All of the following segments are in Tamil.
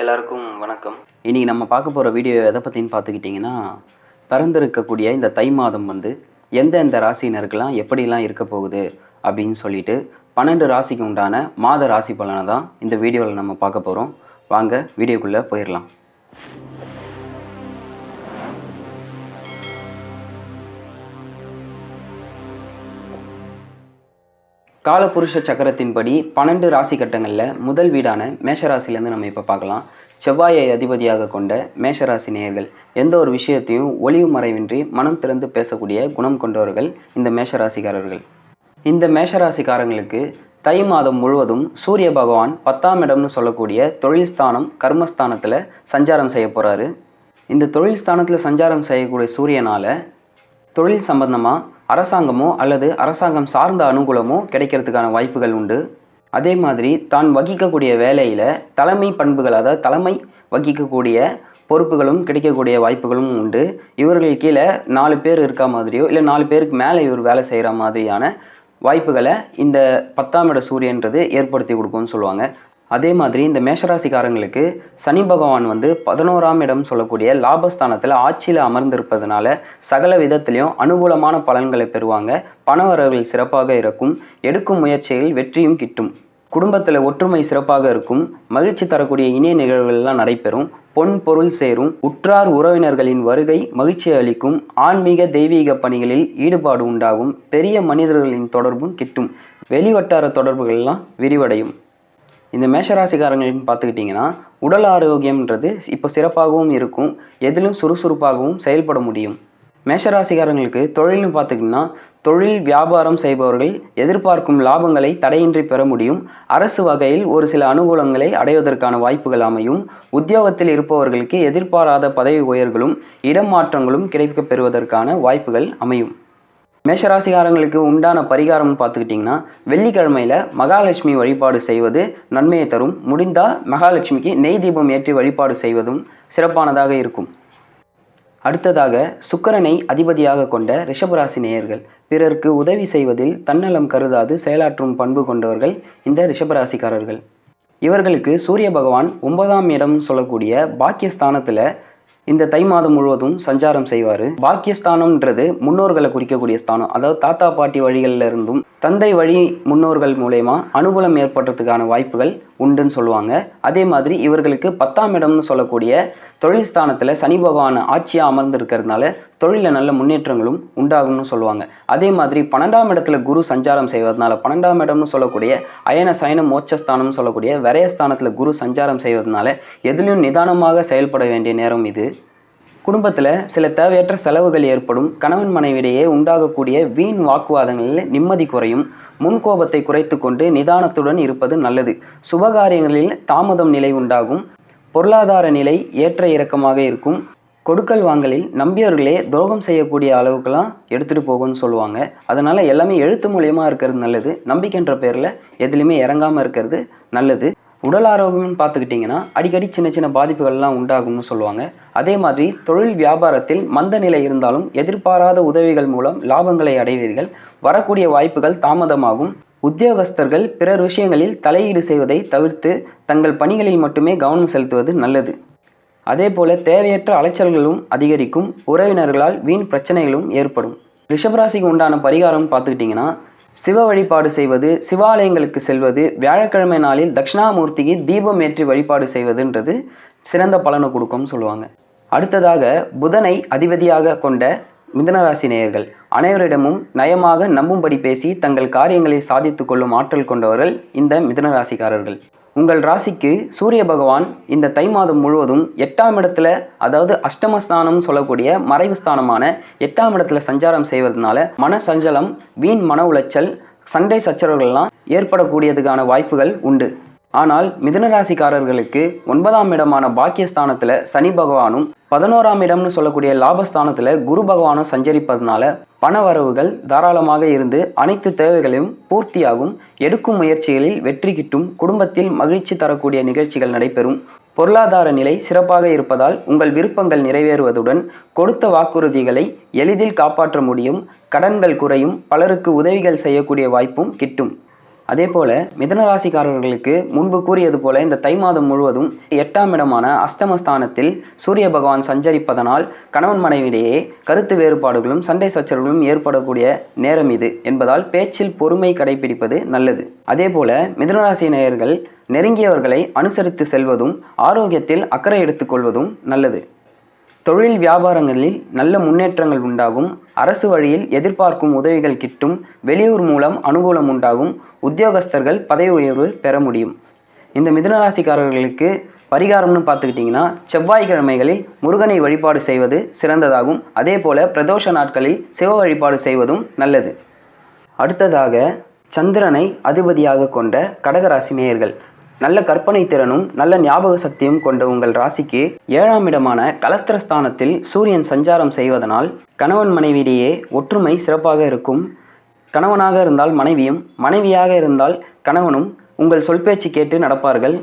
எல்லாருக்கும் வணக்கம். இன்றைக்கி நம்ம பார்க்க போகிற வீடியோ எதை பற்றின்னு பார்த்துக்கிட்டிங்கன்னா பிறந்திருக்கக்கூடிய இந்த தை மாதம் வந்து எந்தெந்த ராசினருக்கெல்லாம் எப்படிலாம் இருக்க போகுது அப்படின்னு சொல்லிட்டு பன்னெண்டு ராசிக்கு உண்டான மாத ராசி பலனை தான் இந்த வீடியோவில் நம்ம பார்க்க போகிறோம் வாங்க வீடியோக்குள்ளே போயிடலாம். காலபுருஷ சக்கரத்தின்படி பன்னெண்டு ராசி கட்டங்களில் முதல் வீடான மேஷராசிலேருந்து நம்ம இப்போ பார்க்கலாம். செவ்வாயை அதிபதியாக கொண்ட மேஷராசி நேயர்கள் எந்த ஒரு விஷயத்தையும் ஒளிவு மறைவின்றி மனம் திறந்து பேசக்கூடிய குணம் கொண்டவர்கள் இந்த மேஷராசிக்காரர்கள். இந்த மேஷராசிக்காரங்களுக்கு தை மாதம் முழுவதும் சூரிய பகவான் பத்தாம் இடம்னு சொல்லக்கூடிய தொழில் ஸ்தானம் கர்மஸ்தானத்தில் சஞ்சாரம் செய்ய போகிறாரு இந்த தொழில் ஸ்தானத்தில் சஞ்சாரம் செய்யக்கூடிய சூரியனால் தொழில் சம்பந்தமாக அரசாங்கமோ அல்லது அரசாங்கம் சார்ந்த அனுகூலமோ கிடைக்கிறதுக்கான வாய்ப்புகள் உண்டு. அதே மாதிரி தான் வகிக்கக்கூடிய வேலையில் தலைமை பண்புகள் அதாவது தலைமை வகிக்கக்கூடிய பொறுப்புகளும் கிடைக்கக்கூடிய வாய்ப்புகளும் உண்டு. இவர்கள் கீழே நாலு பேர் இருக்க மாதிரியோ இல்லை நாலு பேருக்கு மேலே இவர் வேலை செய்கிற மாதிரியான வாய்ப்புகளை இந்த பத்தாம் இட சூரியன்றது ஏற்படுத்தி கொடுக்கும்னு சொல்லுவாங்க. அதே மாதிரி இந்த மேஷராசிக்காரங்களுக்கு சனி பகவான் வந்து பதினோராம் இடம் சொல்லக்கூடிய லாபஸ்தானத்தில் ஆட்சியில் அமர்ந்திருப்பதனால சகல விதத்திலையும் அனுகூலமான பலன்களை பெறுவாங்க. பணவரவுகள் சிறப்பாக இருக்கும். எடுக்கும் முயற்சிகளில் வெற்றியும் கிட்டும். குடும்பத்தில் ஒற்றுமை சிறப்பாக இருக்கும். மகிழ்ச்சி தரக்கூடிய இணைய நிகழ்வுகள்லாம் நடைபெறும். பொன் பொருள் சேரும். உற்றார் உறவினர்களின் வருகை மகிழ்ச்சி அளிக்கும். ஆன்மீக தெய்வீக பணிகளில் ஈடுபாடு உண்டாகும். பெரிய மனிதர்களின் தொடர்பும் கிட்டும். வெளிவட்டார தொடர்புகள்லாம் விரிவடையும். இந்த மேஷராசிக்காரங்கள்னு பார்த்துக்கிட்டிங்கன்னா உடல் ஆரோக்கியம்ன்றது இப்போ சிறப்பாகவும் இருக்கும் எதிலும் சுறுசுறுப்பாகவும் செயல்பட முடியும். மேஷராசிக்காரங்களுக்கு தொழில்னு பார்த்துக்கிட்டிங்கன்னா தொழில் வியாபாரம் செய்பவர்கள் எதிர்பார்க்கும் லாபங்களை தடையின்றி பெற முடியும். அரசு வகையில் ஒரு சில அனுகூலங்களை அடைவதற்கான வாய்ப்புகள் அமையும். உத்தியோகத்தில் இருப்பவர்களுக்கு எதிர்பாராத பதவி உயர்களும் இடமாற்றங்களும் கிடைக்கப் பெறுவதற்கான வாய்ப்புகள் அமையும். மேஷராசிகாரங்களுக்கு உண்டான பரிகாரம்னு பார்த்துக்கிட்டிங்கன்னா வெள்ளிக்கிழமையில் மகாலட்சுமி வழிபாடு செய்வது நன்மையை தரும். முடிந்தால் மகாலட்சுமிக்கு நெய் தீபம் ஏற்றி வழிபாடு செய்வதும் சிறப்பானதாக இருக்கும். அடுத்ததாக சுக்கரனை அதிபதியாக கொண்ட ரிஷபராசி நேயர்கள். பிறருக்கு உதவி செய்வதில் தன்னலம் கருதாது செயலாற்றும் பண்பு கொண்டவர்கள் இந்த ரிஷபராசிக்காரர்கள். இவர்களுக்கு சூரிய பகவான் ஒன்பதாம் இடம் சொல்லக்கூடிய பாக்கியஸ்தானத்தில் இந்த தை மாதம் முழுவதும் சஞ்சாரம் செய்வார். பாக்கியஸ்தானம்ன்றது முன்னோர்களை குறிக்கக்கூடிய ஸ்தானம். அதாவது தாத்தா பாட்டி வழிகளில் இருந்தும் தந்தை வழி முன்னோர்கள் மூலயமா அனுகூலம் ஏற்படுறதுக்கான வாய்ப்புகள் உண்டுன்னு சொல்லுவாங்க. அதே மாதிரி இவர்களுக்கு பத்தாம் இடம்னு சொல்லக்கூடிய தொழில் ஸ்தானத்தில் சனி பகவான் ஆட்சியாக அமர்ந்திருக்கிறதுனால தொழிலில் நல்ல முன்னேற்றங்களும் உண்டாகும்னு சொல்லுவாங்க. அதே மாதிரி பன்னெண்டாம் இடத்துல குரு சஞ்சாரம் செய்வதனால பன்னெண்டாம் இடம்னு சொல்லக்கூடிய அயன சயன மோட்சஸ்தானம்னு சொல்லக்கூடிய விரயஸ்தானத்தில் குரு சஞ்சாரம் செய்வதனால எதிலும் நிதானமாக செயல்பட வேண்டிய நேரம் இது. குடும்பத்தில் சில தேவையற்ற செலவுகள் ஏற்படும் கணவன் மனைவிடையே உண்டாகக்கூடிய வீண் வாக்குவாதங்களில் நிம்மதி குறையும் முன்கோபத்தை குறைத்து கொண்டு நிதானத்துடன் இருப்பது நல்லது. சுபகாரியங்களில் தாமதம் நிலை உண்டாகும் பொருளாதார நிலை ஏற்ற இறக்கமாக இருக்கும். கொடுக்கல் வாங்கலில் நம்பியவர்களே துரோகம் செய்யக்கூடிய அளவுக்குலாம் எடுத்துகிட்டு போகும்னு சொல்லுவாங்க. அதனால் எல்லாமே எழுத்து மூலியமாக இருக்கிறது நல்லது. நம்பிக்கைன்ற பேரில் எதுலேயுமே இறங்காமல் இருக்கிறது நல்லது. உடல் ஆரோக்கியம்னு பார்த்துக்கிட்டிங்கன்னா அடிக்கடி சின்ன சின்ன பாதிப்புகள்லாம் உண்டாகும்னு சொல்லுவாங்க. அதே மாதிரி தொழில் வியாபாரத்தில் மந்த நிலை இருந்தாலும் எதிர்பாராத உதவிகள் மூலம் லாபங்களை அடைவீர்கள். வரக்கூடிய வாய்ப்புகள் தாமதமாகும். உத்தியோகஸ்தர்கள் பிறர் விஷயங்களில் தலையீடு செய்வதை தவிர்த்து தங்கள் பணிகளில் மட்டுமே கவனம் செலுத்துவது நல்லது. அதே போல தேவையற்ற அலைச்சல்களும் அதிகரிக்கும். உறவினர்களால் வீண் பிரச்சனைகளும் ஏற்படும். ரிஷபராசிக்கு உண்டான பரிகாரம் பார்த்துக்கிட்டிங்கன்னா சிவ வழிபாடு செய்வது சிவாலயங்களுக்கு செல்வது வியாழக்கிழமை நாளில் தட்சிணாமூர்த்திக்கு தீபம் ஏற்றி வழிபாடு செய்வதுன்றது சிறந்த பலனை கொடுக்கும்னு சொல்லுவாங்க. அடுத்ததாக புதனை அதிபதியாக கொண்ட மிதனராசி நேயர்கள். அனைவரிடமும் நயமாக நம்பும்படி பேசி தங்கள் காரியங்களை சாதித்து கொள்ளும் ஆற்றல் கொண்டவர்கள் இந்த மிதனராசிக்காரர்கள். உங்கள் ராசிக்கு சூரிய பகவான் இந்த தை மாதம் முழுவதும் எட்டாம் இடத்துல அதாவது அஷ்டமஸ்தானம் சொல்லக்கூடிய மறைவு ஸ்தானமான எட்டாம் இடத்துல சஞ்சாரம் செய்வதனால மன சஞ்சலம் வீண் மன உளைச்சல் சண்டை சச்சரவுகள்லாம் ஏற்படக்கூடியதுக்கான வாய்ப்புகள் உண்டு. ஆனால் மிதுனராசிக்காரர்களுக்கு ஒன்பதாம் இடமான பாக்கியஸ்தானத்தில் சனி பகவானும் பதினோராம் இடம்னு சொல்லக்கூடிய லாபஸ்தானத்தில் குரு பகவானும் சஞ்சரிப்பதனால பண வரவுகள் தாராளமாக இருந்து அனைத்து தேவைகளையும் பூர்த்தியாகும். எடுக்கும் முயற்சிகளில் வெற்றி கிட்டும். குடும்பத்தில் மகிழ்ச்சி தரக்கூடிய நிகழ்ச்சிகள் நடைபெறும். பொருளாதார நிலை சிறப்பாக இருப்பதால் உங்கள் விருப்பங்கள் நிறைவேறுவதுடன் கொடுத்த வாக்குறுதிகளை எளிதில் காப்பாற்ற முடியும். கடன்கள் குறையும். பலருக்கு உதவிகள் செய்யக்கூடிய வாய்ப்பும் கிட்டும். அதே போல மிதனராசிக்காரர்களுக்கு முன்பு கூறியது போல இந்த தை மாதம் முழுவதும் எட்டாம் இடமான அஷ்டமஸ்தானத்தில் சூரிய பகவான் சஞ்சரிப்பதனால் கணவன் மனைவியிடையே கருத்து வேறுபாடுகளும் சண்டை சச்சரவுகளும் ஏற்படக்கூடிய நேரம் இது என்பதால் பேச்சில் பொறுமை கடைபிடிப்பது நல்லது. அதே போல மிதனராசி நேயர்கள் நெருங்கியவர்களை அனுசரித்து செல்வதும் ஆரோக்கியத்தில் அக்கறை எடுத்துக்கொள்வதும் நல்லது. தொழில் வியாபாரங்களில் நல்ல முன்னேற்றங்கள் உண்டாகும். அரசு வழியில் எதிர்பார்க்கும் உதவிகள் கிட்டும். வெளியூர் மூலம் அனுகூலம் உண்டாகும். உத்தியோகஸ்தர்கள் பதவி உயர்வு பெற முடியும். இந்த மிதுனராசிக்காரர்களுக்கு பரிகாரம்னு பார்த்துக்கிட்டிங்கன்னா செவ்வாய்க்கிழமைகளில் முருகனை வழிபாடு செய்வது சிறந்ததாகும். அதே போல பிரதோஷ நாட்களில் சிவ வழிபாடு செய்வதும் நல்லது. அடுத்ததாக சந்திரனை அதிபதியாக கொண்ட கடகராசி நேயர்கள். நல்ல கற்பனை திறனும் நல்ல ஞாபக சக்தியும் கொண்ட உங்கள் ராசிக்கு ஏழாம் இடமான கலத்திரஸ்தானத்தில் சூரியன் சஞ்சாரம் செய்வதனால் கணவன் மனைவியிடையே ஒற்றுமை சிறப்பாக இருக்கும். கணவனாக இருந்தால் மனைவியும் மனைவியாக இருந்தால் கணவனும் உங்கள் சொல் பேச்சு கேட்டு நடப்பார்கள்.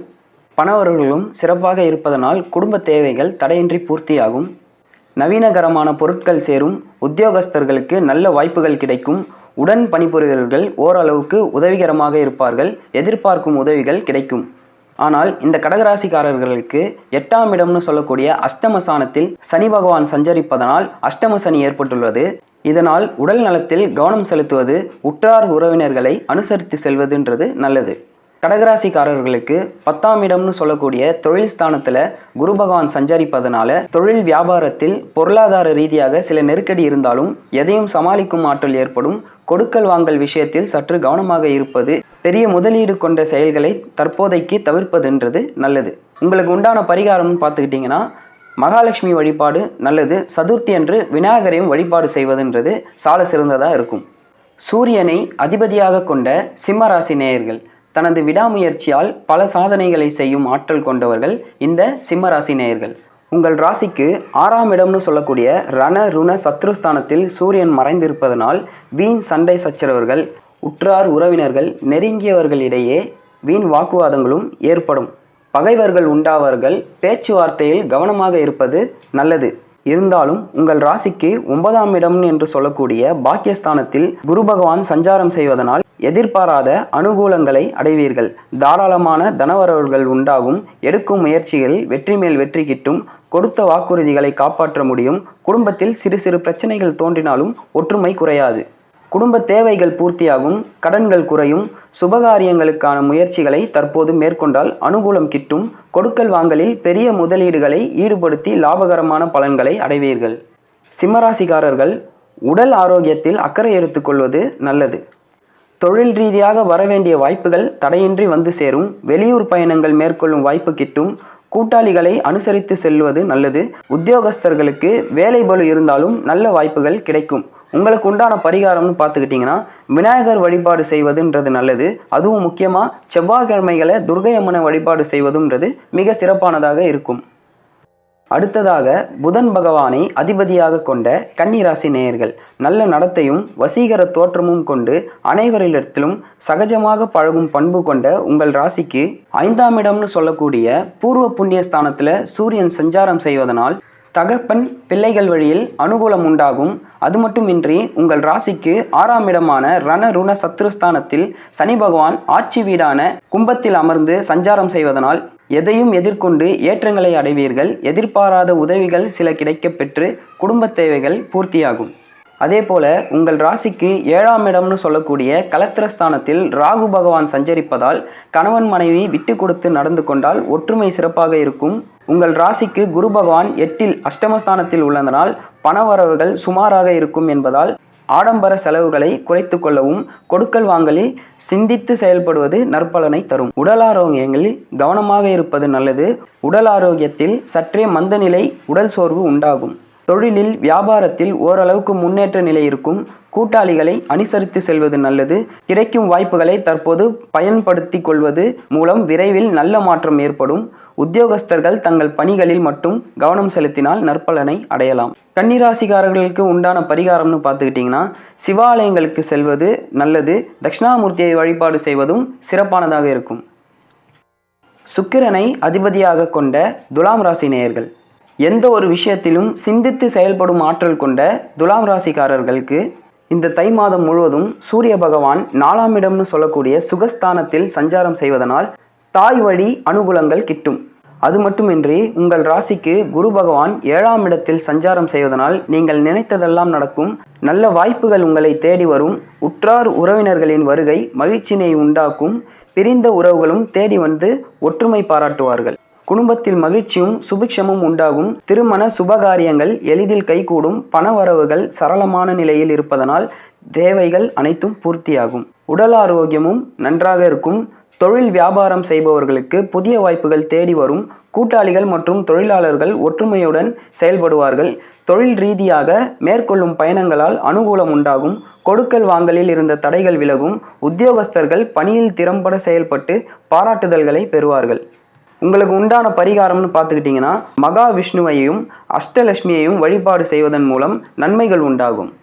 பணவர்களும் சிறப்பாக இருப்பதனால் குடும்ப தேவைகள் தடையின்றி பூர்த்தியாகும். நவீனகரமான பொருட்கள் சேரும். உத்தியோகஸ்தர்களுக்கு நல்ல வாய்ப்புகள் கிடைக்கும். உடன் பணிபுரியவர்கள் ஓரளவுக்கு உதவிகரமாக இருப்பார்கள் எதிர்பார்க்கும் உதவிகள் கிடைக்கும். ஆனால் இந்த கடகராசிக்காரர்களுக்கு எட்டாம் இடம்னு சொல்லக்கூடிய அஷ்டமசானத்தில் சனி பகவான் சஞ்சரிப்பதனால் அஷ்டம சனி ஏற்பட்டுள்ளது. இதனால் உடல் நலத்தில் கவனம் செலுத்துவது உற்றார் உறவினர்களை அனுசரித்து செல்வதுன்றது நல்லது. கடகராசிக்காரர்களுக்கு பத்தாம் இடம்னு சொல்லக்கூடிய தொழில் ஸ்தானத்தில் குரு பகவான் சஞ்சரிப்பதனால தொழில் வியாபாரத்தில் பொருளாதார ரீதியாக சில நெருக்கடி இருந்தாலும் எதையும் சமாளிக்கும் ஆற்றல் ஏற்படும். கொடுக்கல் வாங்கல் விஷயத்தில் சற்று கவனமாக இருப்பது பெரிய முதலீடு கொண்ட செயல்களை தற்போதைக்கு தவிர்ப்பதுன்றது நல்லது. உங்களுக்கு உண்டான பரிகாரம்னு பார்த்துக்கிட்டிங்கன்னா மகாலட்சுமி வழிபாடு நல்லது. சதுர்த்தி அன்று விநாயகரையும் வழிபாடு செய்வதுன்றது சால சிறந்ததாக இருக்கும். சூரியனை அதிபதியாக கொண்ட சிம்மராசி நேயர்கள் தனது விடாமுயற்சியால் பல சாதனைகளை செய்யும் ஆற்றல் கொண்டவர்கள் இந்த சிம்மராசி நேயர்கள் உங்கள் ராசிக்கு ஆறாம் இடம்னு சொல்லக்கூடிய ரண ருண சத்ருஸ்தானத்தில் சூரியன் மறைந்திருப்பதனால் வீண் சண்டை சச்சரவர்கள் உற்றார் உறவினர்கள் நெருங்கியவர்களிடையே வீண் வாக்குவாதங்களும் ஏற்படும். பகைவர்கள் உண்டாவார்கள் பேச்சுவார்த்தையில் கவனமாக இருப்பது நல்லது. இருந்தாலும் உங்கள் ராசிக்கு ஒன்பதாம் இடம் என்று சொல்லக்கூடிய பாக்கியஸ்தானத்தில் குரு பகவான் சஞ்சாரம் செய்வதனால் எதிர்பாராத அனுகூலங்களை அடைவீர்கள். தாராளமான தனவரவுகள் உண்டாகும். எடுக்கும் முயற்சிகளில் வெற்றி மேல் வெற்றி கிட்டும். கொடுத்த வாக்குறுதிகளை காப்பாற்ற முடியும். குடும்பத்தில் சிறு சிறு பிரச்சனைகள் தோன்றினாலும் ஒற்றுமை குறையாது. குடும்ப தேவைகள் பூர்த்தியாகும். கடன்கள் குறையும். சுபகாரியங்களுக்கான முயற்சிகளை தற்போது மேற்கொண்டால் அனுகூலம் கிட்டும். கொடுக்கல் வாங்கலில் பெரிய முதலீடுகளை ஈடுபடுத்தி லாபகரமான பலன்களை அடைவீர்கள். சிம்மராசிக்காரர்கள் உடல் ஆரோக்கியத்தில் அக்கறை எடுத்துக்கொள்வது நல்லது. தொழில் ரீதியாக வரவேண்டிய வாய்ப்புகள் தடையின்றி வந்து சேரும். வெளியூர் பயணங்கள் மேற்கொள்ளும் வாய்ப்பு கிட்டும். கூட்டாளிகளை அனுசரித்து செல்வது நல்லது. உத்தியோகஸ்தர்களுக்கு வேலை பலு இருந்தாலும் நல்ல வாய்ப்புகள் கிடைக்கும். உங்களுக்கு உண்டான பரிகாரம்னு பார்த்துக்கிட்டிங்கன்னா விநாயகர் வழிபாடு செய்வதுன்றது நல்லது. அதுவும் முக்கியமாக செவ்வாய்க்கிழமைகளை துர்கை அம்மனை வழிபாடு செய்வதுன்றது மிக சிறப்பானதாக இருக்கும். அடுத்ததாக புதன் பகவானை அதிபதியாக கொண்ட கன்னிராசி நேயர்கள். நல்ல நடத்தையும் வசீகர தோற்றமும் கொண்டு அனைவரிடத்திலும் சகஜமாக பழகும் பண்பு கொண்ட உங்கள் ராசிக்கு ஐந்தாம் இடம்னு சொல்லக்கூடிய பூர்வ புண்ணிய ஸ்தானத்தில் சூரியன் சஞ்சாரம் செய்வதனால் தகப்பன் பிள்ளைகள் வழியில் அனுகூலம் உண்டாகும். அது மட்டுமின்றி உங்கள் ராசிக்கு ஆறாம் இடமான ரண ருண சத்ருஸ்தானத்தில் சனி பகவான் ஆட்சி வீடான கும்பத்தில் அமர்ந்து சஞ்சாரம் செய்வதனால் எதையும் எதிர்கொண்டு ஏற்றங்களை அடைவீர்கள். எதிர்பாராத உதவிகள் சில கிடைக்கப்பெற்று குடும்ப தேவைகள் பூர்த்தியாகும். அதே போல உங்கள் ராசிக்கு ஏழாம் இடம்னு சொல்லக்கூடிய கலத்திரஸ்தானத்தில் ராகு பகவான் சஞ்சரிப்பதால் கணவன் மனைவி விட்டு கொடுத்து நடந்து கொண்டால் ஒற்றுமை சிறப்பாக இருக்கும். உங்கள் ராசிக்கு குரு பகவான் எட்டில் அஷ்டமஸ்தானத்தில் உள்ளதனால் பணவரவுகள் சுமாராக இருக்கும் என்பதால் ஆடம்பர செலவுகளை குறைத்து கொள்ளவும் கொடுக்கல் வாங்கலில் சிந்தித்து செயல்படுவது நற்பலனை தரும். உடல் ஆரோக்கியங்களில் கவனமாக இருப்பது நல்லது. உடல் ஆரோக்கியத்தில் சற்றே மந்தநிலை உடல் சோர்வு உண்டாகும். தொழிலில் வியாபாரத்தில் ஓரளவுக்கு முன்னேற்ற நிலை இருக்கும். கூட்டாளிகளை அனுசரித்து செல்வது நல்லது. கிடைக்கும் வாய்ப்புகளை தற்போது பயன்படுத்தி கொள்வது மூலம் விரைவில் நல்ல மாற்றம் ஏற்படும். உத்தியோகஸ்தர்கள் தங்கள் பணிகளில் மட்டும் கவனம் செலுத்தினால் நற்பலனை அடையலாம். கன்னிராசிக்காரர்களுக்கு உண்டான பரிகாரம்னு பார்த்துக்கிட்டிங்கன்னா சிவாலயங்களுக்கு செல்வது நல்லது தட்சிணாமூர்த்தியை வழிபாடு செய்வதும் சிறப்பானதாக இருக்கும். சுக்கிரனை அதிபதியாக கொண்ட துலாம் ராசி நேயர்கள். எந்த ஒரு விஷயத்திலும் சிந்தித்து செயல்படும் ஆற்றல் கொண்ட துலாம் ராசிக்காரர்களுக்கு இந்த தை மாதம் முழுவதும் சூரிய பகவான் நாலாம் இடம்னு சொல்லக்கூடிய சுகஸ்தானத்தில் சஞ்சாரம் செய்வதனால் தாய் வழி அனுகூலங்கள் கிட்டும். அது மட்டுமின்றி உங்கள் ராசிக்கு குரு பகவான் ஏழாம் இடத்தில் சஞ்சாரம் செய்வதனால் நீங்கள் நினைத்ததெல்லாம் நடக்கும். நல்ல வாய்ப்புகள் உங்களை தேடி வரும். உற்றார் உறவினர்களின் வருகை மகிழ்ச்சியினை உண்டாக்கும். பிரிந்த உறவுகளும் தேடி வந்து ஒற்றுமை பாராட்டுவார்கள். குடும்பத்தில் மகிழ்ச்சியும் சுபிக்ஷமும் உண்டாகும். திருமண சுபகாரியங்கள் எளிதில் கைகூடும். பணவரவுகள் சரளமான நிலையில் இருப்பதனால் தேவைகள் அனைத்தும் பூர்த்தியாகும். உடல் ஆரோக்கியமும் நன்றாக இருக்கும். தொழில் வியாபாரம் செய்பவர்களுக்கு புதிய வாய்ப்புகள் தேடி வரும். கூட்டாளிகள் மற்றும் தொழிலாளர்கள் ஒற்றுமையுடன் செயல்படுவார்கள். தொழில் ரீதியாக மேற்கொள்ளும் பயணங்களால் அனுகூலம் உண்டாகும். கொடுக்கல் வாங்கலில் இருந்த தடைகள் விலகும். உத்தியோகஸ்தர்கள் பணியில் திறம்பட செயல்பட்டு பாராட்டுதல்களை பெறுவார்கள். உங்களுக்கு உண்டான பரிகாரம்னு பார்த்துக்கிட்டிங்கன்னா மகாவிஷ்ணுவையும் அஷ்டலட்சுமியையும் வழிபாடு செய்வதன் மூலம் நன்மைகள் உண்டாகும்.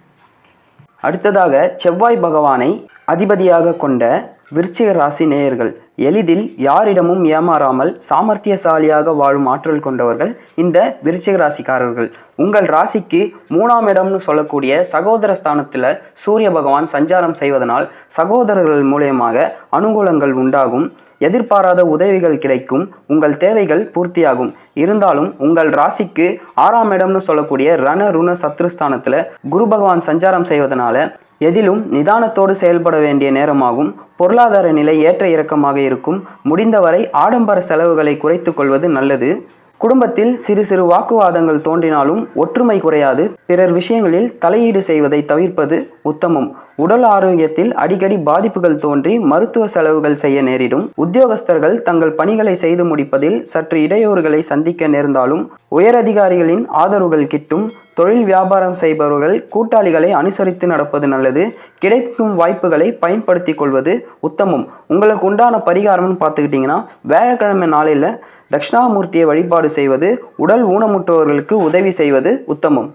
அடுத்ததாக செவ்வாய் பகவானை அதிபதியாக கொண்ட விருச்சிக ராசி நேயர்கள் எளிதில் யாரிடமும் ஏமாறாமல் சாமர்த்தியசாலியாக வாழும் ஆற்றல் கொண்டவர்கள் இந்த விருச்சிக ராசிக்காரர்கள். உங்கள் ராசிக்கு மூணாம் இடம்னு சொல்லக்கூடிய சகோதர ஸ்தானத்தில் சூரிய பகவான் சஞ்சாரம் செய்வதனால் சகோதரர்கள் மூலியமாக அனுகூலங்கள் உண்டாகும். எதிர்பாராத உதவிகள் கிடைக்கும். உங்கள் தேவைகள் பூர்த்தியாகும். இருந்தாலும் உங்கள் ராசிக்கு ஆறாம் இடம்னு சொல்லக்கூடிய ரண ருண சத்ருஸ்தானத்தில் குரு பகவான் சஞ்சாரம் செய்வதனால எதிலும் நிதானத்தோடு செயல்பட வேண்டிய நேரமாகும். பொருளாதார நிலை ஏற்ற இறக்கமாக இருக்கும். முடிந்தவரை ஆடம்பர செலவுகளை குறைத்து கொள்வது நல்லது. குடும்பத்தில் சிறு சிறு வாக்குவாதங்கள் தோன்றினாலும் ஒற்றுமை குறையாது. பிறர் விஷயங்களில் தலையீடு செய்வதை தவிர்ப்பது உத்தமம். உடல் ஆரோக்கியத்தில் அடிக்கடி பாதிப்புகள் தோன்றி மருத்துவ செலவுகள் செய்ய நேரிடும். உத்தியோகஸ்தர்கள் தங்கள் பணிகளை செய்து முடிப்பதில் சற்று இடையூறுகளை சந்திக்க நேர்ந்தாலும் உயரதிகாரிகளின் ஆதரவுகள் கிட்டும் தொழில் வியாபாரம் செய்பவர்கள் கூட்டாளிகளை அனுசரித்து நடப்பது நல்லது. கிடைக்கும் வாய்ப்புகளை பயன்படுத்தி கொள்வது உத்தமம். உங்களுக்கு உண்டான பரிகாரம்னு பார்த்துக்கிட்டிங்கன்னா வியாழக்கிழமை நாளில் தட்சிணாமூர்த்தியை வழிபாடு செய்வது உடல் ஊனமுற்றவர்களுக்கு உதவி செய்வது உத்தமம்.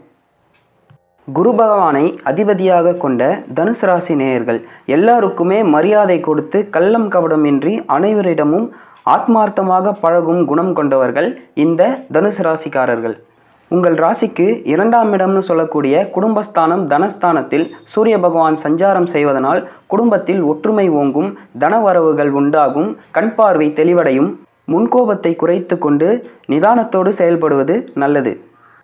குரு பகவானை அதிபதியாக கொண்ட தனுசு ராசி நேயர்கள் எல்லாருக்குமே மரியாதை கொடுத்து கள்ளம் கபடமின்றி அனைவரிடமும் ஆத்மார்த்தமாக பழகும் குணம் கொண்டவர்கள் இந்த தனுசு ராசிக்காரர்கள். உங்கள் ராசிக்கு இரண்டாம் இடம்னு சொல்லக்கூடிய குடும்பஸ்தானம் தனஸ்தானத்தில் சூரிய பகவான் சஞ்சாரம் செய்வதனால் குடும்பத்தில் ஒற்றுமை ஓங்கும் தனவரவுகள் உண்டாகும் கண் பார்வை தெளிவடையும் முன்கோபத்தை குறைத்து கொண்டு நிதானத்தோடு செயல்படுவது நல்லது.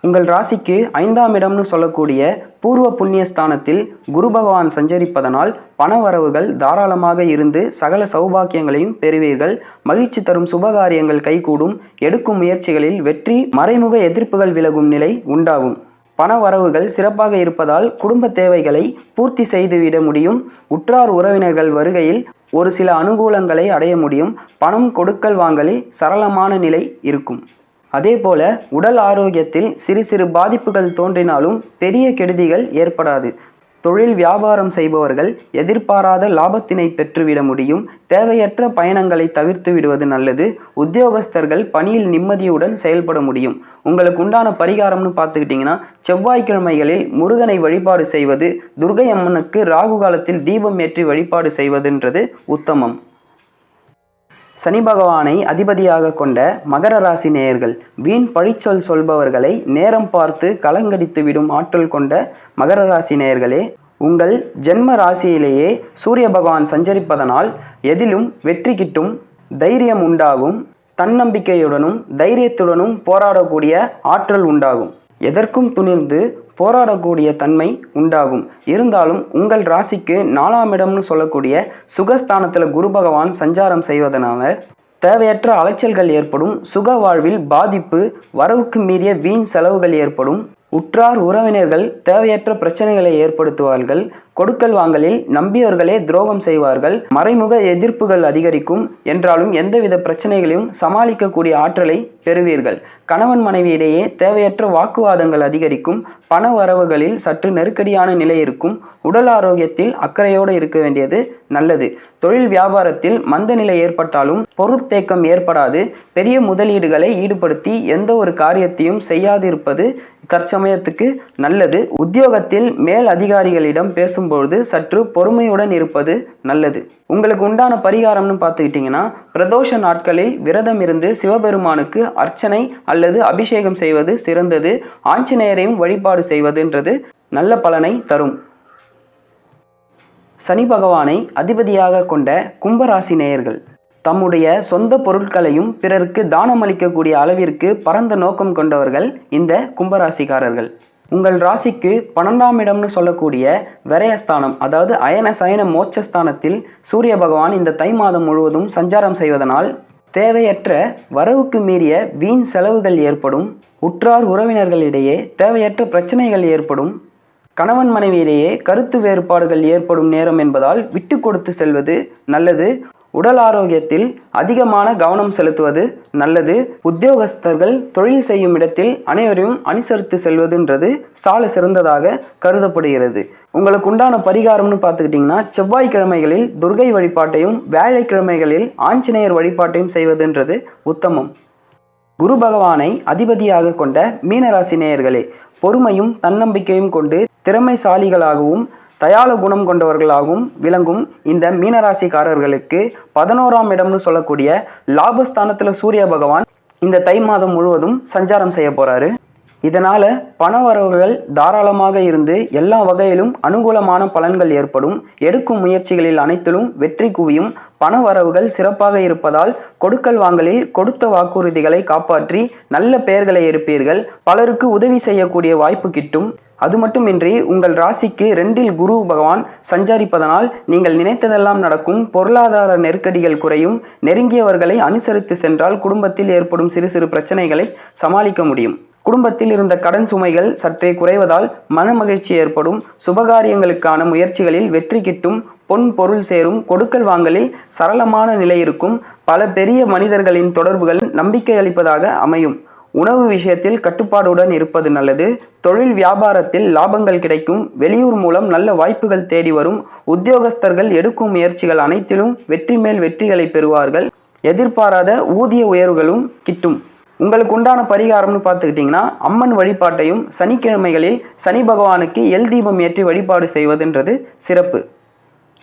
உங்கள் ராசிக்கு ஐந்தாம் இடம்னு சொல்லக்கூடிய பூர்வ புண்ணிய ஸ்தானத்தில் குரு பகவான் சஞ்சரிப்பதனால் பணவரவுகள் தாராளமாக இருந்து சகல சௌபாக்கியங்களையும் பெறுவீர்கள். மகிழ்ச்சி தரும் சுபகாரியங்கள் கைகூடும். எடுக்கும் முயற்சிகளில் வெற்றி மறைமுக எதிர்ப்புகள் விலகும் நிலை உண்டாகும். பண வரவுகள் சிறப்பாக இருப்பதால் குடும்ப தேவைகளை பூர்த்தி செய்துவிட முடியும். உற்றார் உறவினர்கள் வருகையில் ஒரு சில அனுகூலங்களை அடைய முடியும். பணம் கொடுக்கல் வாங்கலில் சரளமான நிலை இருக்கும். அதே போல உடல் ஆரோக்கியத்தில் சிறு சிறு பாதிப்புகள் தோன்றினாலும் பெரிய கெடுதிகள் ஏற்படாது. தொழில் வியாபாரம் செய்பவர்கள் எதிர்பாராத லாபத்தினை பெற்றுவிட முடியும். தேவையற்ற பயணங்களை தவிர்த்து விடுவது நல்லது. உத்தியோகஸ்தர்கள் பணியில் நிம்மதியுடன் செயல்பட முடியும். உங்களுக்கு உண்டான பரிகாரம்னு பார்த்துக்கிட்டிங்கன்னா செவ்வாய்க்கிழமைகளில் முருகனை வழிபாடு செய்வது துர்கை அம்மனுக்கு ராகு காலத்தில் தீபம் ஏற்றி வழிபாடு செய்வதுன்றது உத்தமம். சனி பகவானை அதிபதியாக கொண்ட மகர ராசி நேயர்கள் வீண் பழிச்சொல் சொல்பவர்களை நேரம் பார்த்து கலங்கடித்து விடும் ஆற்றல் கொண்ட மகர ராசி நேயர்களே உங்கள் ஜென்ம ராசியிலேயே சூரிய பகவான் சஞ்சரிப்பதனால் எதிலும் வெற்றி கிட்டும் தைரியம் உண்டாகும் தன்னம்பிக்கையுடனும் தைரியத்துடனும் போராடக்கூடிய ஆற்றல் உண்டாகும். எதற்கும் துணிந்து போராடக்கூடிய தன்மை உண்டாகும். இருந்தாலும் உங்கள் ராசிக்கு நாலாம் இடம்னு சொல்லக்கூடிய சுகஸ்தானத்தில் குரு பகவான் சஞ்சாரம் செய்வதனால தேவையற்ற அலைச்சல்கள் ஏற்படும். சுக வாழ்வில் பாதிப்பு வரவுக்கு மீறிய வீண் செலவுகள் ஏற்படும். உற்றார் உறவினர்கள் தேவையற்ற பிரச்சனைகளை ஏற்படுத்துவார்கள். கொடுக்கல் வாங்கலில் நம்பியவர்களே துரோகம் செய்வார்கள். மறைமுக எதிர்ப்புகள் அதிகரிக்கும். என்றாலும் எந்தவித பிரச்சனைகளையும் சமாளிக்கக்கூடிய ஆற்றலை பெறுவீர்கள். கணவன் மனைவியிடையே தேவையற்ற வாக்குவாதங்கள் அதிகரிக்கும். பண வரவுகளில் சற்று நெருக்கடியான நிலை இருக்கும். உடல் ஆரோக்கியத்தில் அக்கறையோடு இருக்க வேண்டியது நல்லது. தொழில் வியாபாரத்தில் மந்த நிலை ஏற்பட்டாலும் பொருட்தேக்கம் ஏற்படாது. பெரிய முதலீடுகளை ஈடுபடுத்தி எந்த ஒரு காரியத்தையும் செய்யாதிருப்பது தற்சமயத்துக்கு நல்லது. உத்தியோகத்தில் மேல் அதிகாரிகளிடம் பேசும் பேசும்பொழுது சற்று பொறுமையுடன் இருப்பது நல்லது. உங்களுக்கு உண்டான பரிகாரம்னு பார்த்துக்கிட்டிங்கன்னா பிரதோஷ நாட்களில் விரதம் இருந்து சிவபெருமானுக்கு அர்ச்சனை அல்லது அபிஷேகம் செய்வது சிறந்தது. ஆஞ்சநேயரையும் வழிபாடு செய்வதுன்றது நல்ல பலனை தரும். சனி பகவானை அதிபதியாக கொண்ட கும்பராசி நேயர்கள் தம்முடைய சொந்த பொருட்களையும் பிறருக்கு தானமளிக்கக்கூடிய அளவிற்கு பரந்த நோக்கம் கொண்டவர்கள் இந்த கும்பராசிக்காரர்கள். உங்கள் ராசிக்கு பன்னெண்டாம் இடம்னு சொல்லக்கூடிய விரயஸ்தானம் அதாவது அயன சயன மோட்சஸ்தானத்தில் சூரிய பகவான் இந்த தை மாதம் முழுவதும் சஞ்சாரம் செய்வதனால் தேவையற்ற வரவுக்கு மீறிய வீண் செலவுகள் ஏற்படும் உற்றார் உறவினர்களிடையே தேவையற்ற பிரச்சனைகள் ஏற்படும் கணவன் மனைவியிடையே கருத்து வேறுபாடுகள் ஏற்படும் நேரம் என்பதால் விட்டு கொடுத்து செல்வது நல்லது. உடல் ஆரோக்கியத்தில் அதிகமான கவனம் செலுத்துவது நல்லது. உத்தியோகஸ்தர்கள் தொழில் செய்யும் இடத்தில் அனைவரையும் அனுசரித்து செல்வதுன்றது சால சிறந்ததாக கருதப்படுகிறது. உங்களுக்கு உண்டான பரிகாரம்னு பார்த்துக்கிட்டிங்கன்னா செவ்வாய்க்கிழமைகளில் துர்கை வழிபாட்டையும் வேழைக்கிழமைகளில் ஆஞ்சநேயர் வழிபாட்டையும் செய்வதுன்றது உத்தமம். குரு பகவானை அதிபதியாக கொண்ட மீனராசி நேயர்களே பொறுமையும் தன்னம்பிக்கையும் கொண்டு திறமைசாலிகளாகவும் தயால குணம் கொண்டவர்களாகவும் விளங்கும் இந்த மீனராசிக்காரர்களுக்கு பதினோராம் இடம்னு சொல்லக்கூடிய லாபஸ்தானத்தில் சூரிய பகவான் இந்த தை மாதம் முழுவதும் சஞ்சாரம் செய்ய போறாரு. இதனால் பண வரவுகள் தாராளமாக இருந்து எல்லா வகையிலும் அனுகூலமான பலன்கள் ஏற்படும். எடுக்கும் முயற்சிகளில் அனைத்திலும் வெற்றி குவியும். பண வரவுகள் சிறப்பாக இருப்பதால் கொடுக்கல் வாங்கலில் கொடுத்த வாக்குறுதிகளை காப்பாற்றி நல்ல பெயர்களை எடுப்பீர்கள். பலருக்கு உதவி செய்யக்கூடிய வாய்ப்பு கிட்டும். அது மட்டுமின்றி உங்கள் ராசிக்கு ரெண்டில் குரு பகவான் சஞ்சாரிப்பதனால் நீங்கள் நினைத்ததெல்லாம் நடக்கும். பொருளாதார நெருக்கடிகள் குறையும். நெருங்கியவர்களை அனுசரித்து சென்றால் குடும்பத்தில் ஏற்படும் சிறு சிறு பிரச்சனைகளை சமாளிக்க முடியும். குடும்பத்தில் இருந்த கடன் சுமைகள் சற்றே குறைவதால் மன மகிழ்ச்சி ஏற்படும். சுபகாரியங்களுக்கான முயற்சிகளில் வெற்றி கிட்டும். பொன் பொருள் சேரும். கொடுக்கல் வாங்கலில் சரளமான நிலை இருக்கும். பல பெரிய மனிதர்களின் தொடர்புகள் நம்பிக்கை அளிப்பதாக அமையும். உணவு விஷயத்தில் கட்டுப்பாடுடன் இருப்பது நல்லது. தொழில் வியாபாரத்தில் லாபங்கள் கிடைக்கும். வெளியூர் மூலம் நல்ல வாய்ப்புகள் தேடி வரும். உத்தியோகஸ்தர்கள் எடுக்கும் முயற்சிகள் அனைத்திலும் வெற்றி மேல் வெற்றிகளை பெறுவார்கள். எதிர்பாராத ஊதிய உயர்வுகளும் கிட்டும். உங்களுக்கு உண்டான பரிகாரம்னு பார்த்துக்கிட்டிங்கன்னா அம்மன் வழிபாட்டையும் சனிக்கிழமைகளில் சனி பகவானுக்கு எல் தீபம் ஏற்றி வழிபாடு செய்வதுன்றது சிறப்பு.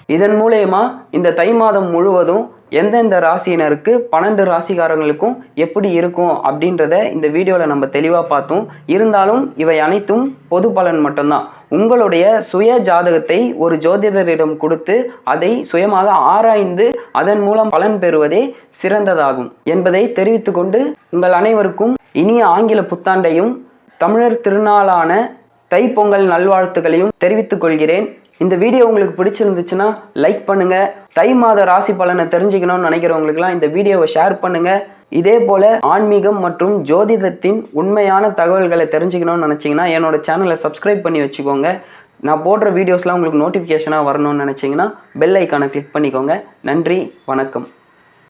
இதன் மூலயமா இந்த தை மாதம் முழுவதும் எந்தெந்த ராசியினருக்கு பன்னெண்டு ராசிக்காரங்களுக்கும் எப்படி இருக்கும் அப்படின்றத இந்த வீடியோவில் நம்ம தெளிவாக பார்த்தோம். இருந்தாலும் இவை அனைத்தும் பொது பலன் மட்டும்தான். உங்களுடைய சுய ஜாதகத்தை ஒரு ஜோதிடரிடம் கொடுத்து அதை சுயமாக ஆராய்ந்து அதன் மூலம் பலன் பெறுவதே சிறந்ததாகும் என்பதை தெரிவித்துக்கொண்டு உங்கள் அனைவருக்கும் இனிய ஆங்கில புத்தாண்டையும் தமிழர் திருநாளான தைப்பொங்கல் நல்வாழ்த்துக்களையும் தெரிவித்துக் கொள்கிறேன். இந்த வீடியோ உங்களுக்கு பிடிச்சிருந்துச்சுன்னா லைக் பண்ணுங்க. தை மாத ராசி பலனை தெரிஞ்சுக்கணும்னு நினைக்கிறவங்களுக்குலாம் இந்த வீடியோவை ஷேர் பண்ணுங்க. இதே போல ஆன்மீகம் மற்றும் ஜோதிடத்தின் உண்மையான தகவல்களை தெரிஞ்சுக்கணும்னு நினச்சிங்கன்னா என்னோட சேனலை சப்ஸ்கிரைப் பண்ணி வச்சுக்கோங்க. நான் போடுற வீடியோஸ்லாம் உங்களுக்கு நோட்டிஃபிகேஷனாக வரணும்னு நினச்சிங்கன்னா பெல் ஐக்கானை கிளிக் பண்ணிக்கோங்க. நன்றி வணக்கம்.